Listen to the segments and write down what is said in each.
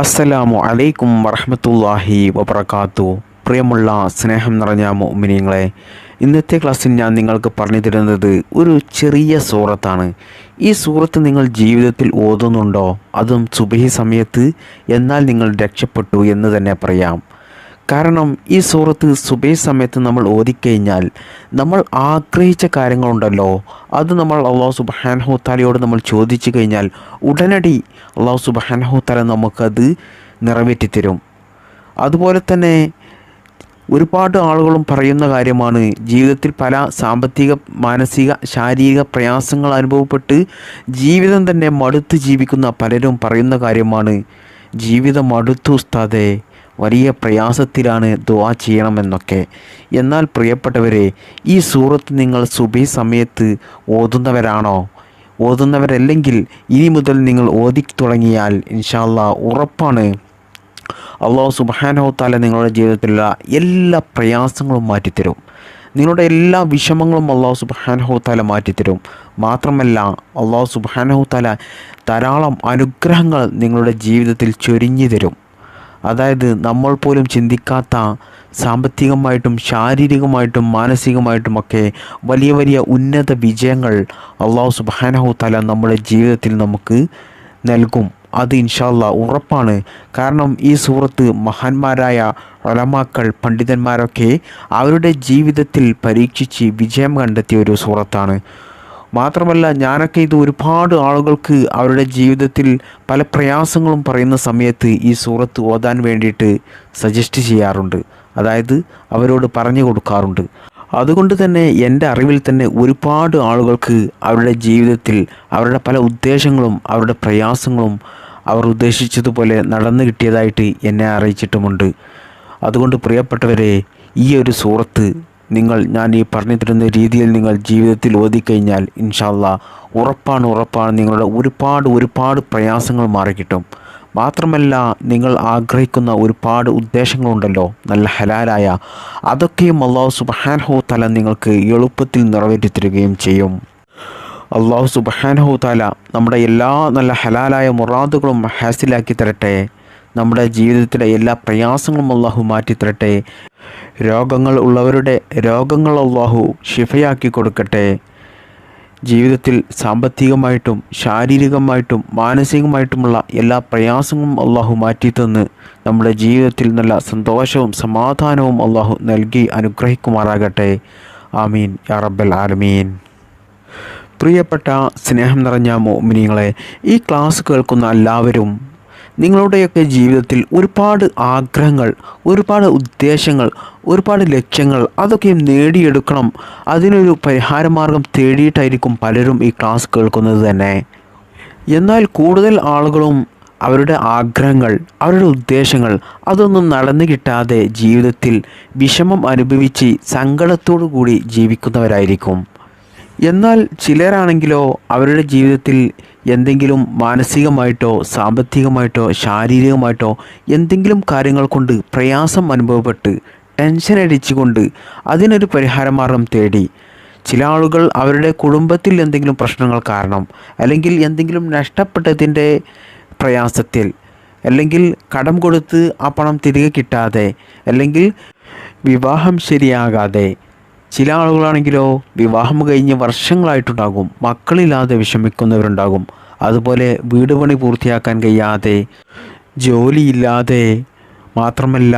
അസ്സലാമു അലൈക്കും വറഹമത്തല്ലാഹി വബർക്കാത്തു പ്രിയമുള്ള സ്നേഹം നിറഞ്ഞ മോമിനിയങ്ങളെ ഇന്നത്തെ ക്ലാസ്സിൽ ഞാൻ നിങ്ങൾക്ക് പറഞ്ഞു തരുന്നത് ഒരു ചെറിയ സൂറത്താണ്. ഈ സൂറത്ത് നിങ്ങൾ ജീവിതത്തിൽ ഓതുന്നുണ്ടോ? അതും സുബഹി സമയത്ത് എന്നാൽ നിങ്ങൾ രക്ഷപ്പെട്ടു എന്ന് തന്നെ പറയാം. കാരണം ഈ സൂറത്ത് സുബേ സമയത്ത് നമ്മൾ ഓതിക്കഴിഞ്ഞാൽ നമ്മൾ ആഗ്രഹിച്ച കാര്യങ്ങളുണ്ടല്ലോ. അത് നമ്മൾ അള്ളാഹു സുബാൻഹു താലയോട് നമ്മൾ ചോദിച്ചു കഴിഞ്ഞാൽ ഉടനടി അള്ളാഹു സുബാൻഹു താല നമുക്കത് നിറവേറ്റിത്തരും അതുപോലെ തന്നെ ഒരുപാട് ആളുകളും പറയുന്ന കാര്യമാണ് ജീവിതത്തിൽ പല സാമ്പത്തിക മാനസിക ശാരീരിക പ്രയാസങ്ങൾ അനുഭവപ്പെട്ട് ജീവിതം തന്നെ മടുത്ത് ജീവിക്കുന്ന പലരും പറയുന്ന കാര്യമാണ് ജീവിതം മടുത്തു ഉസ്താദേ. വലിയ പ്രയാസത്തിലാണ് ദുവാ ചെയ്യണമെന്നൊക്കെ. എന്നാൽ പ്രിയപ്പെട്ടവരെ ഈ സൂറത്ത് നിങ്ങൾ സുബൈ സമയത്ത് ഓതുന്നവരാണോ? ഓതുന്നവരല്ലെങ്കിൽ ഇനി മുതൽ നിങ്ങൾ ഓതി തുടങ്ങിയാൽ ഇൻഷാല്ല ഉറപ്പാണ്. അള്ളാഹു സുബാനോ താല നിങ്ങളുടെ ജീവിതത്തിലുള്ള എല്ലാ പ്രയാസങ്ങളും മാറ്റിത്തരും. നിങ്ങളുടെ എല്ലാ വിഷമങ്ങളും അള്ളാഹു സുബാനഹു താല മാറ്റിത്തരും. മാത്രമല്ല അള്ളാഹു സുബാനഹു താല ധാരാളം അനുഗ്രഹങ്ങൾ നിങ്ങളുടെ ജീവിതത്തിൽ ചൊരിഞ്ഞു തരും. അതായത് നമ്മൾ പോലും ചിന്തിക്കാത്ത സാമ്പത്തികമായിട്ടും ശാരീരികമായിട്ടും മാനസികമായിട്ടുമൊക്കെ വലിയ വലിയ ഉന്നത വിജയങ്ങൾ അള്ളാഹു സുബാനഹു തല നമ്മുടെ ജീവിതത്തിൽ നമുക്ക് നൽകും. അത് ഇൻഷാല്ല ഉറപ്പാണ്. കാരണം ഈ സൂറത്ത് മഹാന്മാരായ ഒലമാക്കൾ പണ്ഡിതന്മാരൊക്കെ അവരുടെ ജീവിതത്തിൽ പരീക്ഷിച്ച് വിജയം കണ്ടെത്തിയ ഒരു സൂറത്താണ്. മാത്രമല്ല ഞാനൊക്കെ ഇത് ഒരുപാട് ആളുകൾക്ക് അവരുടെ ജീവിതത്തിൽ പല പ്രയാസങ്ങളും പറയുന്ന സമയത്ത് ഈ സൂറത്ത് ഓതാൻ വേണ്ടിയിട്ട് സജസ്റ്റ് ചെയ്യാറുണ്ട്. അതായത് അവരോട് പറഞ്ഞു കൊടുക്കാറുണ്ട്. അതുകൊണ്ട് തന്നെ എന്റെ അറിവിൽ തന്നെ ഒരുപാട് ആളുകൾക്ക് അവരുടെ ജീവിതത്തിൽ അവരുടെ പല ഉദ്ദേശങ്ങളും അവരുടെ പ്രയാസങ്ങളും അവർ ഉദ്ദേശിച്ചതുപോലെ നടന്നു കിട്ടിയതായിട്ട് എന്നെ അറിയിച്ചിട്ടുമുണ്ട്. അതുകൊണ്ട് പ്രിയപ്പെട്ടവരെ ഈ ഒരു സൂറത്ത് നിങ്ങൾ ഞാൻ ഈ പറഞ്ഞു തരുന്ന രീതിയിൽ നിങ്ങൾ ജീവിതത്തിൽ ഓതിക്കഴിഞ്ഞാൽ ഇൻഷാല്ല ഉറപ്പാണ് ഉറപ്പാണ് നിങ്ങളുടെ ഒരുപാട് ഒരുപാട് പ്രയാസങ്ങൾ മാറിക്കിട്ടും. മാത്രമല്ല നിങ്ങൾ ആഗ്രഹിക്കുന്ന ഒരുപാട് ഉദ്ദേശങ്ങളുണ്ടല്ലോ നല്ല ഹലാലായ അതൊക്കെയും അള്ളാഹു സുബാൻഹോ തല നിങ്ങൾക്ക് എളുപ്പത്തിൽ നിറവേറ്റി തരികയും ചെയ്യും. അള്ളാഹു സുബാൻഹോ തല നമ്മുടെ എല്ലാ നല്ല ഹലാലായ മുറാദുകളും ഹാസിലാക്കി തരട്ടെ. നമ്മുടെ ജീവിതത്തിലെ എല്ലാ പ്രയാസങ്ങളും അള്ളാഹു മാറ്റിത്തരട്ടെ രോഗങ്ങൾ ഉള്ളവരുടെ രോഗങ്ങൾ അള്ളാഹു ശിഫയാക്കി കൊടുക്കട്ടെ. ജീവിതത്തിൽ സാമ്പത്തികമായിട്ടും ശാരീരികമായിട്ടും മാനസികമായിട്ടുമുള്ള എല്ലാ പ്രയാസങ്ങളും അള്ളാഹു മാറ്റിത്തന്ന് നമ്മുടെ ജീവിതത്തിൽ നല്ല സന്തോഷവും സമാധാനവും അള്ളാഹു നൽകി അനുഗ്രഹിക്കുമാറാകട്ടെ. ആമീൻ. യാ റബ്ബൽ ആലമീൻ. പ്രിയപ്പെട്ട സ്നേഹം നിറഞ്ഞ മോമിനിങ്ങളെ ഈ ക്ലാസ് കേൾക്കുന്ന എല്ലാവരും നിങ്ങളുടെയൊക്കെ ജീവിതത്തിൽ ഒരുപാട് ആഗ്രഹങ്ങൾ ഒരുപാട് ഉദ്ദേശങ്ങൾ ഒരുപാട് ലക്ഷ്യങ്ങൾ അതൊക്കെ നേടിയെടുക്കണം. അതിനൊരു പരിഹാരമാർഗം തേടിയിട്ടായിരിക്കും പലരും ഈ ക്ലാസ് കേൾക്കുന്നത് തന്നെ. എന്നാൽ കൂടുതൽ ആളുകളും അവരുടെ ആഗ്രഹങ്ങൾ അവരുടെ ഉദ്ദേശങ്ങൾ അതൊന്നും നടന്നു കിട്ടാതെ ജീവിതത്തിൽ വിഷമം അനുഭവിച്ച് സങ്കടത്തോടു കൂടി ജീവിക്കുന്നവരായിരിക്കും. എന്നാൽ ചിലരാണെങ്കിലോ അവരുടെ ജീവിതത്തിൽ എന്തെങ്കിലും മാനസികമായിട്ടോ സാമ്പത്തികമായിട്ടോ ശാരീരികമായിട്ടോ എന്തെങ്കിലും കാര്യങ്ങൾ കൊണ്ട് പ്രയാസം അനുഭവപ്പെട്ട് ടെൻഷൻ അടിച്ചുകൊണ്ട് അതിനൊരു പരിഹാരമാർഗം തേടി. ചില ആളുകൾ അവരുടെ കുടുംബത്തിൽ എന്തെങ്കിലും പ്രശ്നങ്ങൾ കാരണം അല്ലെങ്കിൽ എന്തെങ്കിലും നഷ്ടപ്പെട്ടതിന്റെ പ്രയാസത്തിൽ അല്ലെങ്കിൽ കടം കൊടുത്ത് ആ പണം തിരികെ കിട്ടാതെ അല്ലെങ്കിൽ വിവാഹം ശരിയാകാതെ ചില ആളുകളാണെങ്കിലോ വിവാഹം കഴിഞ്ഞ് വർഷങ്ങളായിട്ടുണ്ടാകും. മക്കളില്ലാതെ വിഷമിക്കുന്നവരുണ്ടാകും. അതുപോലെ വീട് പണി പൂർത്തിയാക്കാൻ കഴിയാതെ ജോലിയില്ലാതെ മാത്രമല്ല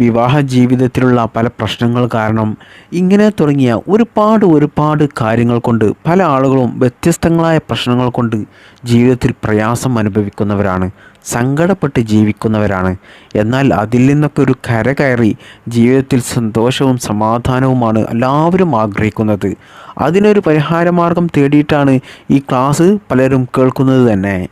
വിവാഹ ജീവിതത്തിലുള്ള പല പ്രശ്നങ്ങൾ കാരണം ഇങ്ങനെ തുടങ്ങിയ ഒരുപാട് ഒരുപാട് കാര്യങ്ങൾ കൊണ്ട് പല ആളുകളും വ്യത്യസ്തങ്ങളായ പ്രശ്നങ്ങൾ കൊണ്ട് ജീവിതത്തിൽ പ്രയാസം അനുഭവിക്കുന്നവരാണ്. സങ്കടപ്പെട്ട് ജീവിക്കുന്നവരാണ്. എന്നാൽ അതിൽ നിന്നൊക്കെ ഒരു കര കയറി ജീവിതത്തിൽ സന്തോഷവും സമാധാനവുമാണ് എല്ലാവരും ആഗ്രഹിക്കുന്നത്. അതിനൊരു പരിഹാരമാർഗം തേടിയിട്ടാണ് ഈ ക്ലാസ് പലരും കേൾക്കുന്നത് തന്നെ.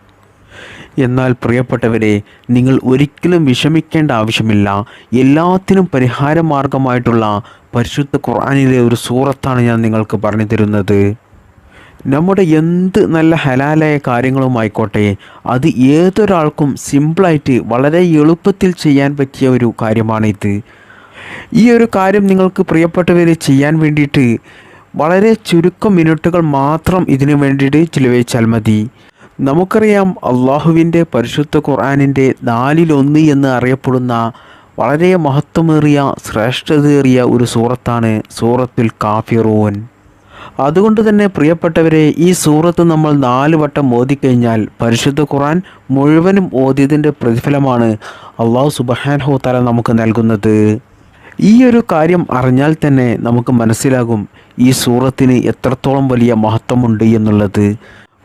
എന്നാൽ പ്രിയപ്പെട്ടവരെ നിങ്ങൾ ഒരിക്കലും വിഷമിക്കേണ്ട ആവശ്യമില്ല. എല്ലാത്തിനും പരിഹാരമാർഗമായിട്ടുള്ള പരിശുദ്ധ ഖുർആാനിലെ ഒരു സൂറത്താണ് ഞാൻ നിങ്ങൾക്ക് പറഞ്ഞു തരുന്നത്. നമ്മുടെ എന്ത് നല്ല ഹലാലായ കാര്യങ്ങളുമായിക്കോട്ടെ അത് ഏതൊരാൾക്കും സിമ്പിളായിട്ട് വളരെ എളുപ്പത്തിൽ ചെയ്യാൻ പറ്റിയ ഒരു കാര്യമാണിത്. ഈ ഒരു കാര്യം നിങ്ങൾക്ക് പ്രിയപ്പെട്ടവർ ചെയ്യാൻ വേണ്ടിയിട്ട് വളരെ ചുരുക്കം മിനിറ്റുകൾ മാത്രം ഇതിനു വേണ്ടിയിട്ട് ചിലവഴിച്ചാൽ മതി. നമുക്കറിയാം അള്ളാഹുവിന്റെ പരിശുദ്ധ ഖുർആാനിന്റെ നാലിലൊന്ന് എന്ന് അറിയപ്പെടുന്ന വളരെ മഹത്വമേറിയ ശ്രേഷ്ഠതയേറിയ ഒരു സൂറത്താണ് സൂറത്തുൽ കാഫിറൂൻ. അതുകൊണ്ട് തന്നെ പ്രിയപ്പെട്ടവരെ ഈ സൂറത്ത് നമ്മൾ നാല് വട്ടം ഓതിക്കഴിഞ്ഞാൽ പരിശുദ്ധ ഖുറാൻ മുഴുവനും ഓതിയതിന്റെ പ്രതിഫലമാണ് അള്ളാഹു സുബഹാൻഹോ തല നമുക്ക് നൽകുന്നത്. ഈ ഒരു കാര്യം അറിഞ്ഞാൽ തന്നെ നമുക്ക് മനസ്സിലാകും ഈ സൂറത്തിന് എത്രത്തോളം വലിയ മഹത്വമുണ്ട് എന്നുള്ളത്.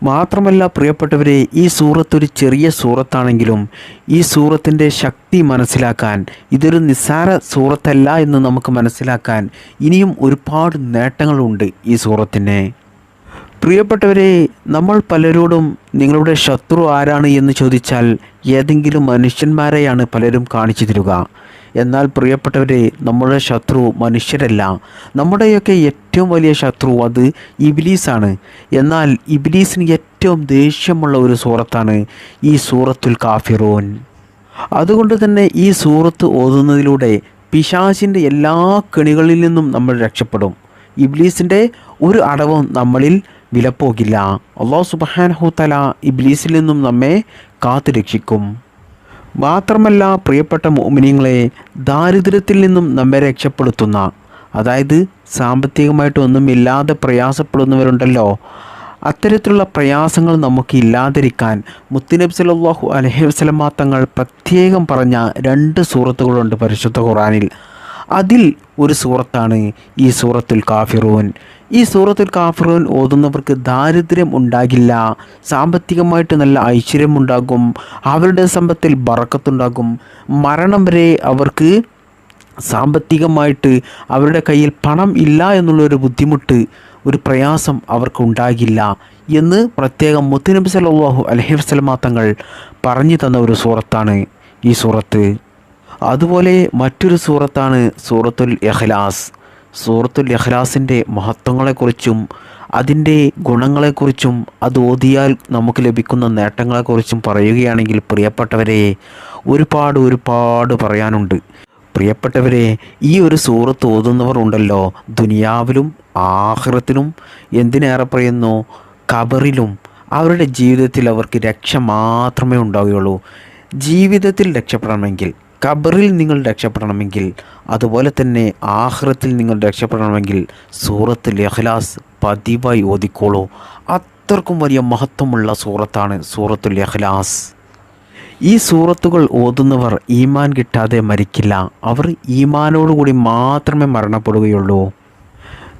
മാത്രമല്ല പ്രിയപ്പെട്ടവരെ ഈ സൂറത്ത് ഒരു ചെറിയ സൂറത്താണെങ്കിലും ഈ സൂറത്തിന്റെ ശക്തി മനസ്സിലാക്കാൻ ഇതൊരു നിസ്സാര സൂറത്തല്ല എന്ന് നമുക്ക് മനസ്സിലാക്കാൻ ഇനിയും ഒരുപാട് നേട്ടങ്ങളുണ്ട് ഈ സൂറത്തിന്. പ്രിയപ്പെട്ടവരെ നമ്മൾ പലരോടും നിങ്ങളുടെ ശത്രു ആരാണ് എന്ന് ചോദിച്ചാൽ ഏതെങ്കിലും മനുഷ്യന്മാരെയാണ് പലരും കാണിച്ചു തരിക. എന്നാൽ പ്രിയപ്പെട്ടവരെ നമ്മുടെ ശത്രു മനുഷ്യരല്ല. നമ്മുടെയൊക്കെ ഏറ്റവും വലിയ ശത്രു അത് ഇബിലീസാണ്. എന്നാൽ ഇബിലീസിന് ഏറ്റവും ദേഷ്യമുള്ള ഒരു സൂറത്താണ് ഈ സൂറത്തുൽ കാഫിറോൻ. അതുകൊണ്ട് തന്നെ ഈ സൂറത്ത് ഓതുന്നതിലൂടെ പിശാചിന്റെ എല്ലാ കെണികളിൽ നിന്നും നമ്മൾ രക്ഷപ്പെടും. ഇബ്ലീസിന്റെ ഒരു അടവും നമ്മളിൽ വിലപ്പോകില്ല. അള്ളാഹു സുബാനഹുത്തല ഇബ്ലീസിൽ നിന്നും നമ്മെ കാത്തു രക്ഷിക്കും മാത്രമല്ല പ്രിയപ്പെട്ട മോമിനിയങ്ങളെ ദാരിദ്ര്യത്തിൽ നിന്നും നമ്മെ രക്ഷപ്പെടുത്തുന്ന അതായത് സാമ്പത്തികമായിട്ട് ഒന്നുമില്ലാതെ പ്രയാസപ്പെടുന്നവരുണ്ടല്ലോ. അത്തരത്തിലുള്ള പ്രയാസങ്ങൾ നമുക്ക് ഇല്ലാതിരിക്കാൻ മുത്തുനബ് സല്ലല്ലാഹു അലഹി വസല്ലമ തങ്ങൾ പ്രത്യേകം പറഞ്ഞ രണ്ട് സൂറത്തുകളുണ്ട് പരിശുദ്ധ ഖുറാനിൽ അതിൽ ഒരു സൂറത്താണ് ഈ സൂറത്തുൽ കാഫിറൂൻ. ഈ സൂറത്തുൽ കാഫിറൂൻ ഓതുന്നവർക്ക് ദാരിദ്ര്യം ഉണ്ടാകില്ല. സാമ്പത്തികമായിട്ട് നല്ല ഐശ്വര്യം ഉണ്ടാകും അവരുടെ സമ്പത്തിൽ ബറക്കത്തുണ്ടാകും. മരണം വരെ അവർക്ക് സാമ്പത്തികമായിട്ട് അവരുടെ കയ്യിൽ പണം ഇല്ല എന്നുള്ളൊരു ബുദ്ധിമുട്ട് ഒരു പ്രയാസം അവർക്ക് ഉണ്ടാകില്ല എന്ന് പ്രത്യേകം മുത്തുനബി സല്ലല്ലാഹു അലഹി വസ്ലമാ തങ്ങൾ പറഞ്ഞു തന്ന ഒരു സൂറത്താണ് ഈ സൂറത്ത്. അതുപോലെ മറ്റൊരു സൂറത്താണ് സൂറത്തുൽ ഇഖ്ലാസ്. സൂറത്തുൽ ഇഖ്ലാസിന്റെ മഹത്വങ്ങളെക്കുറിച്ചും അതിന്റെ ഗുണങ്ങളെക്കുറിച്ചും അത് ഓതിയാൽ നമുക്ക് ലഭിക്കുന്ന നേട്ടങ്ങളെക്കുറിച്ചും പറയുകയാണെങ്കിൽ പ്രിയപ്പെട്ടവരെ ഒരുപാട് ഒരുപാട് പറയാനുണ്ട്. പ്രിയപ്പെട്ടവരെ ഈ ഒരു സൂറത്ത് ഓതുന്നവർ ഉണ്ടല്ലോ. ദുനിയാവിലും ആഹ്റത്തിലും എന്തിനേറെ പറയുന്നു? കബറിലും അവരുടെ ജീവിതത്തിൽ അവർക്ക് രക്ഷ മാത്രമേ ഉണ്ടാവുകയുള്ളൂ. ജീവിതത്തിൽ രക്ഷപ്പെടണമെങ്കിൽ ഖബറിൽ നിങ്ങൾ രക്ഷപ്പെടണമെങ്കിൽ അതുപോലെ തന്നെ ആഹ്റത്തിൽ നിങ്ങൾ രക്ഷപ്പെടണമെങ്കിൽ സൂറത്ത് ലഹ്ലാസ് പതിവായി ഓതിക്കോളൂ. അത്രക്കും വലിയ മഹത്വമുള്ള സൂറത്താണ് സൂറത്തുൽ ലഹ്ലാസ് ഈ സൂറത്തുകൾ ഓതുന്നവർ ഈമാൻ കിട്ടാതെ മരിക്കില്ല. അവർ ഈമാനോടുകൂടി മാത്രമേ മരണപ്പെടുകയുള്ളൂ.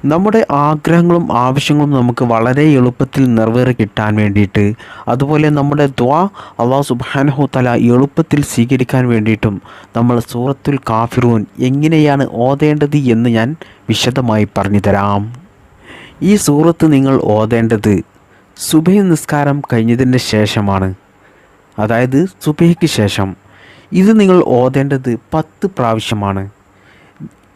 നമ്മുടെ ആഗ്രഹങ്ങളും ആവശ്യങ്ങളും നമുക്ക് വളരെ എളുപ്പത്തിൽ നിറവേറി കിട്ടാൻ വേണ്ടിയിട്ട് അതുപോലെ നമ്മുടെ ദ്വാ അള്ളാഹു സുബാനഹു തല എളുപ്പത്തിൽ സ്വീകരിക്കാൻ വേണ്ടിയിട്ടും നമ്മൾ സൂറത്തുൽ കാഫിറൂൻ എങ്ങനെയാണ് ഓതേണ്ടത് എന്ന് ഞാൻ വിശദമായി പറഞ്ഞു തരാം ഈ സൂറത്ത് നിങ്ങൾ ഓതേണ്ടത് സുബൈ നിസ്കാരം കഴിഞ്ഞതിന് ശേഷമാണ്. അതായത് സുബൈക്ക് ശേഷം. ഇത് നിങ്ങൾ ഓതേണ്ടത് പത്ത് പ്രാവശ്യമാണ്.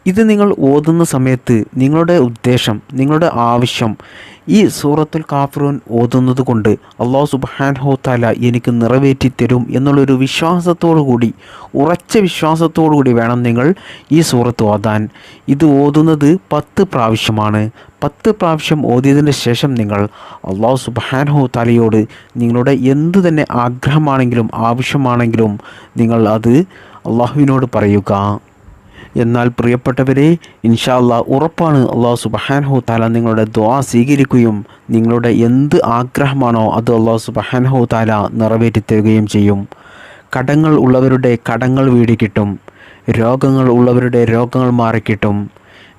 ഇത് നിങ്ങൾ ഓതുന്ന സമയത്ത് നിങ്ങളുടെ ഉദ്ദേശം നിങ്ങളുടെ ആവശ്യം ഈ സൂറത്തുൽ കാഫിറൂൻ ഓതുന്നത് കൊണ്ട് അള്ളാഹു സുബാൻഹോ താല എനിക്ക് നിറവേറ്റി തരും എന്നുള്ളൊരു വിശ്വാസത്തോടു കൂടി ഉറച്ച വിശ്വാസത്തോടു കൂടി വേണം നിങ്ങൾ ഈ സൂറത്ത് ഓതാൻ. ഇത് ഓതുന്നത് പത്ത് പ്രാവശ്യമാണ്. പത്ത് പ്രാവശ്യം ഓതിയതിന് ശേഷം നിങ്ങൾ അള്ളാഹു സുബാൻഹോ താലയോട് നിങ്ങളുടെ എന്ത് തന്നെ ആഗ്രഹമാണെങ്കിലും ആവശ്യമാണെങ്കിലും നിങ്ങൾ അത് അള്ളാഹുവിനോട് പറയുക. എന്നാൽ പ്രിയപ്പെട്ടവരെ ഇൻഷാല്ല ഉറപ്പാണ് അള്ളാഹു സുബഹാൻഹു താല നിങ്ങളുടെ ദ്വാ സ്വീകരിക്കുകയും നിങ്ങളുടെ എന്ത് ആഗ്രഹമാണോ അത് അള്ളാഹു സുബഹാൻഹു താല നിറവേറ്റി തരികയും ചെയ്യും. കടങ്ങൾ ഉള്ളവരുടെ കടങ്ങൾ വീടി കിട്ടും. രോഗങ്ങൾ ഉള്ളവരുടെ രോഗങ്ങൾ മാറിക്കിട്ടും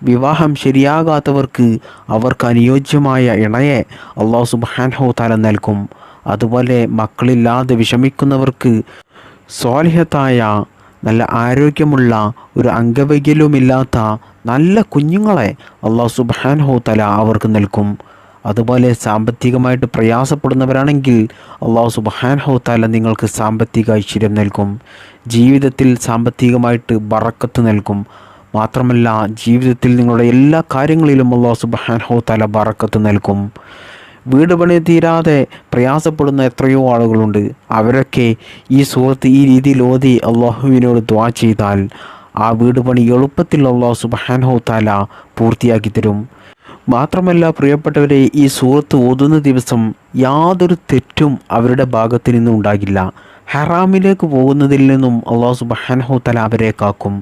വിവാഹം ശരിയാകാത്തവർക്ക് അവർക്ക് അനുയോജ്യമായ ഇണയെ അള്ളാഹു സുബഹാൻഹു താല നൽകും. അതുപോലെ മക്കളില്ലാതെ വിഷമിക്കുന്നവർക്ക് സ്വാലിഹത്തായ നല്ല ആരോഗ്യമുള്ള ഒരു അംഗവൈകല്യവുമില്ലാത്ത നല്ല കുഞ്ഞുങ്ങളെ അള്ളാഹു സുബാൻഹോ തല അവർക്ക് നൽകും. അതുപോലെ സാമ്പത്തികമായിട്ട് പ്രയാസപ്പെടുന്നവരാണെങ്കിൽ അള്ളാഹു സുബാൻഹോ തല നിങ്ങൾക്ക് സാമ്പത്തിക ഐശ്വര്യം നൽകും. ജീവിതത്തിൽ സാമ്പത്തികമായിട്ട് ബറക്കത്ത് നൽകും. മാത്രമല്ല ജീവിതത്തിൽ നിങ്ങളുടെ എല്ലാ കാര്യങ്ങളിലും അള്ളാഹു സുബാൻഹോ തല ബറക്കത്ത് നൽകും. വീട് പണി തീരാതെ പ്രയാസപ്പെടുന്ന എത്രയോ ആളുകളുണ്ട്. അവരൊക്കെ ഈ സുഹൃത്ത് ഈ രീതിയിൽ ഓതി അള്ളാഹുവിനോട് ദ്വാ ചെയ്താൽ ആ വീട് പണി എളുപ്പത്തിൽ അള്ളാഹു സുബാൻഹോ താല പൂർത്തിയാക്കി തരും. മാത്രമല്ല പ്രിയപ്പെട്ടവരെ ഈ സുഹൃത്ത് ഓതുന്ന ദിവസം യാതൊരു തെറ്റും അവരുടെ ഭാഗത്തു നിന്നും ഉണ്ടാകില്ല. ഹറാമിലേക്ക് പോകുന്നതിൽ നിന്നും അള്ളാഹു താല അവരെ കാക്കും.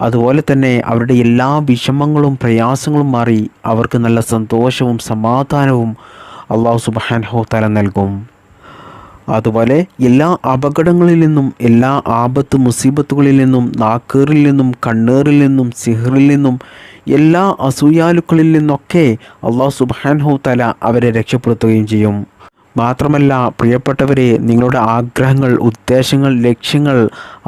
അതുപോലെ തന്നെ അവരുടെ എല്ലാ വിഷമങ്ങളും പ്രയാസങ്ങളും മാറി അവർക്ക് നല്ല സന്തോഷവും സമാധാനവും അള്ളാഹു സുബാൻഹോ തല നൽകും. അതുപോലെ എല്ലാ അപകടങ്ങളിൽ നിന്നും എല്ലാ ആപത്ത് മുസീബത്തുകളിൽ നിന്നും നാക്കേറിൽ നിന്നും കണ്ണേറിൽ നിന്നും സിഹറിൽ നിന്നും എല്ലാ അസൂയാലുക്കളിൽ നിന്നൊക്കെ അള്ളാഹു സുബാൻഹോ തല അവരെ രക്ഷപ്പെടുത്തുകയും ചെയ്യും. മാത്രമല്ല പ്രിയപ്പെട്ടവരെ നിങ്ങളുടെ ആഗ്രഹങ്ങൾ ഉദ്ദേശങ്ങൾ ലക്ഷ്യങ്ങൾ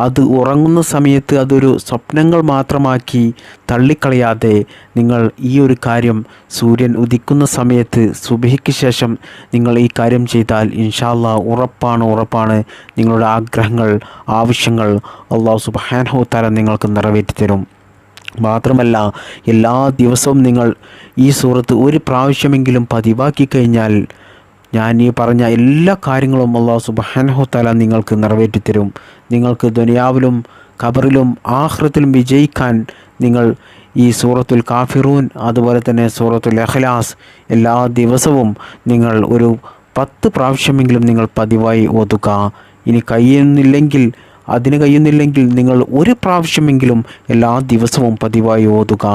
അത് ഉറങ്ങുന്ന സമയത്ത് അതൊരു സ്വപ്നങ്ങൾ മാത്രമാക്കി തള്ളിക്കളയാതെ നിങ്ങൾ ഈ ഒരു കാര്യം സൂര്യൻ ഉദിക്കുന്ന സമയത്ത് സുബഹിക്ക് ശേഷം നിങ്ങൾ ഈ കാര്യം ചെയ്താൽ ഇൻഷാല്ല ഉറപ്പാണ് ഉറപ്പാണ്. നിങ്ങളുടെ ആഗ്രഹങ്ങൾ ആവശ്യങ്ങൾ അള്ളാഹു സുബാൻഹു തരം നിങ്ങൾക്ക് നിറവേറ്റി തരും. മാത്രമല്ല എല്ലാ ദിവസവും നിങ്ങൾ ഈ സൂറത്ത് ഒരു പ്രാവശ്യമെങ്കിലും പതിവാക്കി കഴിഞ്ഞാൽ ഞാൻ ഈ പറഞ്ഞ എല്ലാ കാര്യങ്ങളും അള്ളാഹു സുബാനഹു തല നിങ്ങൾക്ക് നിറവേറ്റിത്തരും. നിങ്ങൾക്ക് ദുനിയാവിലും ഖബറിലും ആഹ്റത്തിലും വിജയിക്കാൻ നിങ്ങൾ ഈ സൂറത്തുൽ കാഫിറൂൻ അതുപോലെ തന്നെ സൂറത്തുൽ അഖ്ലാസ് എല്ലാ ദിവസവും നിങ്ങൾ ഒരു പത്ത് പ്രാവശ്യമെങ്കിലും നിങ്ങൾ പതിവായി ഓതുക. ഇനി കഴിയുന്നില്ലെങ്കിൽ അതിന് കഴിയുന്നില്ലെങ്കിൽ നിങ്ങൾ ഒരു പ്രാവശ്യമെങ്കിലും എല്ലാ ദിവസവും പതിവായി ഓതുക.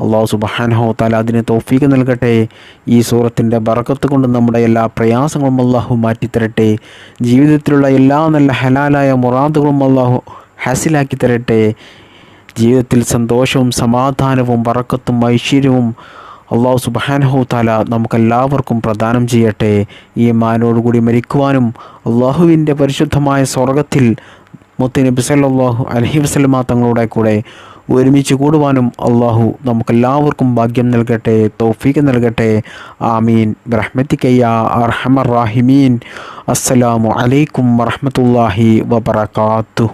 അള്ളാഹു സുബാനഹോ താല അതിന് തോഫീക്ക് നൽകട്ടെ. ഈ സൂറത്തിന്റെ ബറക്കത്ത് കൊണ്ട് നമ്മുടെ എല്ലാ പ്രയാസങ്ങളും അള്ളാഹു മാറ്റിത്തരട്ടെ. ജീവിതത്തിലുള്ള എല്ലാ നല്ല ഹലാലായ മുറാദുകളും അള്ളാഹു ഹാസിലാക്കി തരട്ടെ. ജീവിതത്തിൽ സന്തോഷവും സമാധാനവും വറക്കത്തും ഐശ്വര്യവും അള്ളാഹു സുബാനഹു താല നമുക്കെല്ലാവർക്കും പ്രദാനം ചെയ്യട്ടെ. ഈ മാനോടുകൂടി മരിക്കുവാനും അള്ളാഹുവിന്റെ പരിശുദ്ധമായ സ്വർഗത്തിൽ മുത്തനബി സല്ലാഹു അലഹി വസ്ലമ തങ്ങളുടെ കൂടെ ഒരുമിച്ച് കൂടുവാനും അള്ളാഹു നമുക്കെല്ലാവർക്കും ഭാഗ്യം നൽകട്ടെ തോഫീക്ക് നൽകട്ടെ. ആമീൻ. ബ്രഹ്മത്തിക്കയ്യ അർഹമർ റാഹിമീൻ. അസ്സലാമു അലൈക്കും വറഹമത്തല്ലാഹി വബർക്കാത്തു